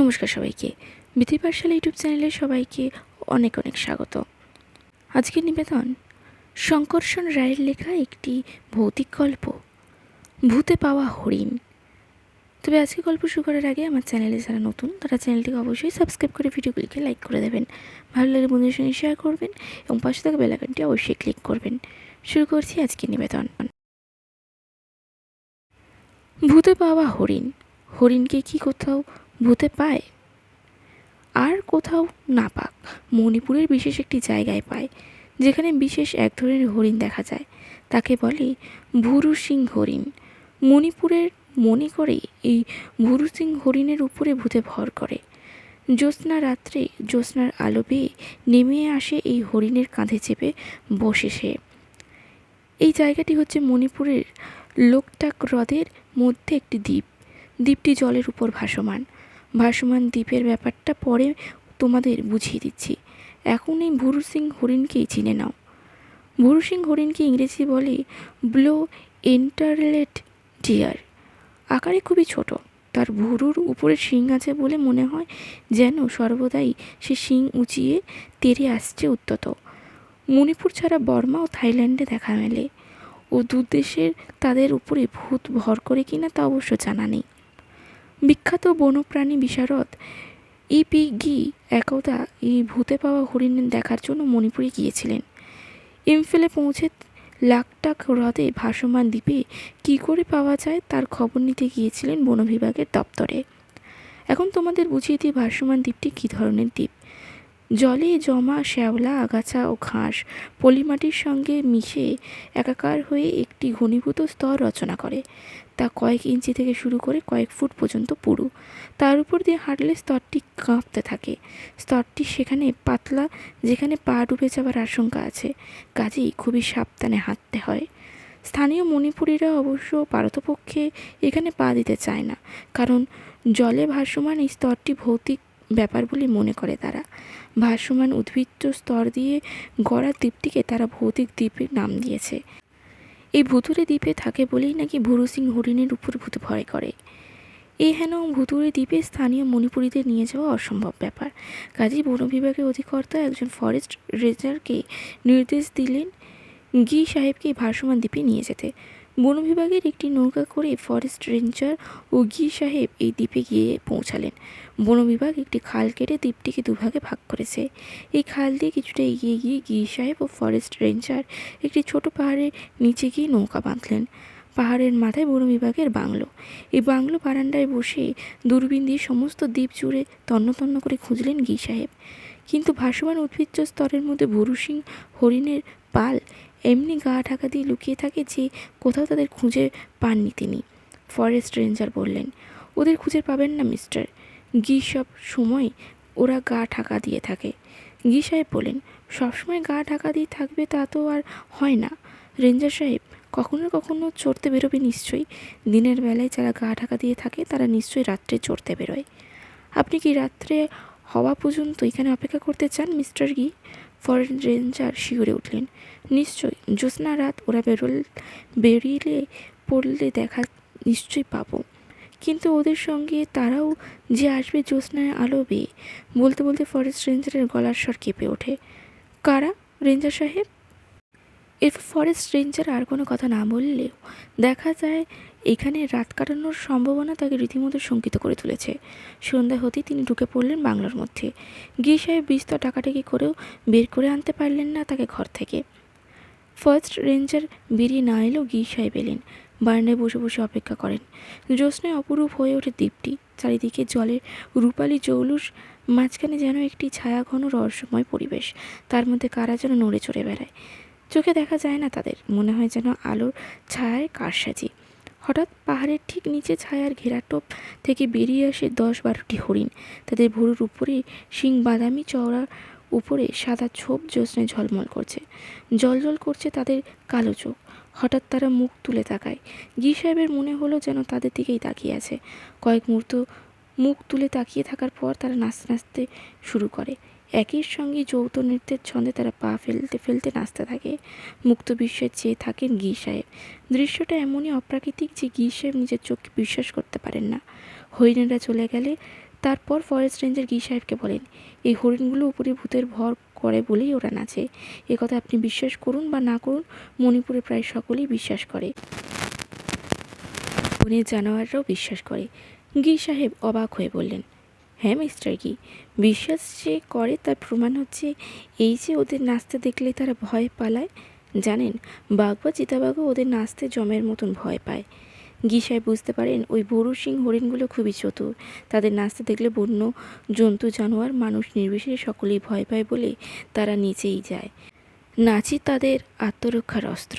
নমস্কার সবাইকে। বিধি পাঠশালা ইউটিউব চ্যানেলে সবাইকে অনেক অনেক স্বাগত। আজকের নিবেদন শঙ্কর্ষণ রায়ের লেখা একটি ভৌতিক গল্প, ভূতে পাওয়া হরিণ। তবে আজকে গল্প শুরু করার আগে আমার চ্যানেলে যারা নতুন, তারা চ্যানেলটিকে অবশ্যই সাবস্ক্রাইব করে ভিডিওগুলিকে লাইক করে দেবেন। ভালো লাগলে বন্ধুদের সঙ্গে শেয়ার করবেন এবং পাশে থাকা বেলাকানটি অবশ্যই ক্লিক করবেন। শুরু করছি আজকের নিবেদন। ভূতে পাওয়া হরিণ। হরিণকে কি কোথাও ভূতে পায়। আর কোথাও না পাক, মণিপুরের বিশেষ একটি জায়গায় পায়, যেখানে বিশেষ এক ধরনের হরিণ দেখা যায়। তাকে বলে ভুরু সিং হরিণ। মণিপুরের মনে করে এই ভুরু সিং হরিণের উপরে ভূতে ভর করে। জ্যোৎস্না রাত্রে জ্যোৎস্নার আলো পেয়ে নেমে আসে এই হরিণের কাঁধে চেপে বসে সে। এই জায়গাটি হচ্ছে মণিপুরের লোকটাক হ্রদের মধ্যে একটি দ্বীপ। দ্বীপটি জলের উপর ভাসমান। ভাসমান দ্বীপের ব্যাপারটা পরে তোমাদের বুঝিয়ে দিচ্ছি। এখন এই ভুরু সিং হরিণকেই চিনে নাও। ভুরু সিং হরিণকে ইংরেজি বলে ব্লো এন্টারলেট ডিয়ার। আকারে খুবই ছোট। তার ভুরুর উপরে শিং আছে বলে মনে হয় যেন সর্বদাই সে শিং উঁচিয়ে তেরে আসছে উদ্যত মণিপুর ছাড়া বর্মা ও থাইল্যান্ডে দেখা মেলে। ও দুদেশের তাদের উপরে ভূত ভর করে কিনা তা অবশ্য জানা নেই। বিখ্যাত বনপ্রাণী বিশারদ ইপি গি একদা এই ভূতে পাওয়া হরিণ দেখার জন্য মণিপুরে গিয়েছিলেন। ইমফেলে পৌঁছে লাকটাক হ্রদে ভাসমান দ্বীপে কী করে পাওয়া যায় তার খবর নিতে গিয়েছিলেন বন বিভাগের দপ্তরে। এখন তোমাদের বুঝিয়ে দিই ভাসমান দ্বীপটি কী ধরনের দ্বীপ? জলে জমা শ্যাওলা, আগাছা ও ঘাস পলিমাটির সঙ্গে মিশে একাকার হয়ে একটি ঘনীভূত স্তর রচনা করে। তা কয়েক ইঞ্চি থেকে শুরু করে কয়েক ফুট পর্যন্ত পুরু। তার উপর দিয়ে হাঁটলে স্তরটি কাঁপতে থাকে। স্তরটি সেখানে পাতলা, যেখানে পা ডুবে যাওয়ার আশঙ্কা আছে। কাজেই খুবই সাবধানে হাঁটতে হয়। স্থানীয় মণিপুরীরা অবশ্য পারতপক্ষে এখানে পা দিতে চায় না, কারণ জলে ভাসমান এই স্তরটি ভৌতিক ব্যাপার বলে মনে করে তারা। ভাসমান উদ্ভিজ্জ স্তর দিয়ে গড়া দ্বীপটিকে তারা ভৌতিক দ্বীপের নাম দিয়েছে। এই ভুতুরে দ্বীপে থাকে বলেই নাকি ভুরু সিং হরিণের উপর ভূত ভয় করে। এ হেন ভুতুরে দ্বীপে স্থানীয় মণিপুরীদের নিয়ে যাওয়া অসম্ভব ব্যাপার। কাজেই বন বিভাগের অধিকর্তা একজন ফরেস্ট রেঞ্জারকে নির্দেশ দিলেন গি সাহেবকে ভাসমান দ্বীপে নিয়ে যেতে। বন বিভাগের একটি নৌকা করে ফরেস্ট রেঞ্জার ও গি সাহেব এই দ্বীপে গিয়ে পৌঁছালেন। বন বিভাগ একটি খাল কেটে দ্বীপটিকে দুভাগে ভাগ করেছে। এই খাল দিয়ে কিছুটা এগিয়ে গিয়ে গি সাহেব ও ফরেস্ট রেঞ্জার একটি ছোট পাহাড়ের নিচে গিয়ে নৌকা বাঁধলেন। পাহাড়ের মাথায় বন বিভাগের বাংলো। এই বাংলো বারান্দায় বসে দূরবীন দিয়ে সমস্ত দ্বীপ জুড়ে তন্ন তন্ন করে খুঁজলেন গি সাহেব। কিন্তু ভাসমান উদ্ভিজ্জ স্তরের মধ্যে ভুরু সিং হরিণের পাল এমনি গা ঢাকা দিয়ে লুকিয়ে থাকে যে কোথাও তাদের খুঁজে পাননি তিনি। ফরেস্ট রেঞ্জার বললেন, ওদের খুঁজে পাবেন না, মিস্টার। গি সব সময় ওরা গা ঢাকা দিয়ে থাকে। গি সাহেব বলেন সবসময় গা ঢাকা দিয়ে থাকবে তা তো আর হয় না। রেঞ্জার সাহেব, কখনো কখনো চড়তে বেরোবে নিশ্চয়ই। দিনের বেলায় যারা গা ঢাকা দিয়ে থাকে, তারা নিশ্চয়ই রাত্রে চড়তে বেরোয়। আপনি কি রাত্রে হওয়া পর্যন্ত এখানে অপেক্ষা করতে চান, মিস্টার গি? ফরেন রেঞ্জার শিউরে উঠলেন। নিশ্চয়ই জ্যোৎস্না রাত ওরা বেরোল, বেরিয়ে পড়লে দেখা নিশ্চয়ই পাবো। কিন্তু ওদের সঙ্গে তারাও যে আসবে জ্যোৎস্নায় আলো বেয়ে বলতে বলতে ফরেস্ট রেঞ্জারের গলার স্বর কেঁপে ওঠে। কারা? রেঞ্জার সাহেব? এরপর ফরেস্ট রেঞ্জার আর কোনো কথা না বললেও দেখা যায় এখানে রাত কাটানোর সম্ভাবনা তাকে রীতিমতো শঙ্কিত করে তুলেছে। সন্ধ্যা হতেই তিনি ঢুকে পড়লেন বাংলার মধ্যে। গিয়ে সাহেব বিস্তর টাকাটাকি করেও বের করে আনতে পারলেন না তাকে ঘর থেকে। ফার্স্ট রেঞ্জার বেরিয়ে না এলেও গি সাহেব এলেন। বারান্দায় বসে বসে অপেক্ষা করেন। জ্যোৎস্নায় অপরূপ হয়ে ওঠে দ্বীপটি চারিদিকে জলের রূপালি জৌলুস মাঝখানে যেন একটি ছায়া ঘন রহস্যময় পরিবেশ। তার মধ্যে কারা যেন নড়ে চড়ে বেড়ায়। চোখে দেখা যায় না তাদের। মনে হয় যেন আলোর ছায়ায় কারসাজি। হঠাৎ পাহাড়ের ঠিক নিচে ছায়ার ঘেরাটোপ থেকে বেরিয়ে আসে দশ বারোটি হরিণ। তাদের ভুরুর উপরে শিং বাদামি চওড়া উপরে সাদা ছোপ জ্যোৎস্নায় ঝলমল করছে। জল করছে তাদের কালো চোখ। হঠাৎ তারা মুখ তুলে তাকায়। গি সাহেবের মনে হলো যেন তাদের দিকেই তাকিয়ে আছে। কয়েক মুহূর্ত মুখ তুলে তাকিয়ে থাকার পর তারা নাচতে নাচতে শুরু করে। একই সঙ্গে যৌথ নৃত্যের ছন্দে তারা পা ফেলতে ফেলতে নাচতে থাকে। মুক্ত বিস্ময়ে চেয়ে থাকেন গি সাহেব। দৃশ্যটা এমনই অপ্রাকৃতিক যে গি সাহেব নিজের চোখকে বিশ্বাস করতে পারেন না। হরিণেরা চলে গেলে তারপর ফরেস্ট রেঞ্জের গি সাহেবকে বলেন, এই হরিণগুলো উপরে ভূতের ভর করে বলেই ওরা নাচে। কথা আপনি বিশ্বাস করুন বা না করুন, মণিপুরে প্রায় সকলেই বিশ্বাস করে। বনের জানোয়াররাও বিশ্বাস করে। গি সাহেব অবাক হয়ে বললেন হ্যাঁ মিস্টার গি বিশ্বাস যে করে তার প্রমাণ হচ্ছে এই যে ওদের নাচতে দেখলে তারা ভয় পালায়, জানেন? বাঘ বা চিতাবাঘও ওদের নাচতে জমের মতন ভয় পায়। গি সাহেব বুঝতে পারেন, ওই বড় সিং হরিণগুলো খুবই চতুর। তাদের নাচতে দেখলে বন্য, জন্তু, জানোয়ার, মানুষ নির্বিশেষে সকলেই ভয় পায় বলে তারা নিচেই যায়। নাচই তাদের আত্মরক্ষার অস্ত্র।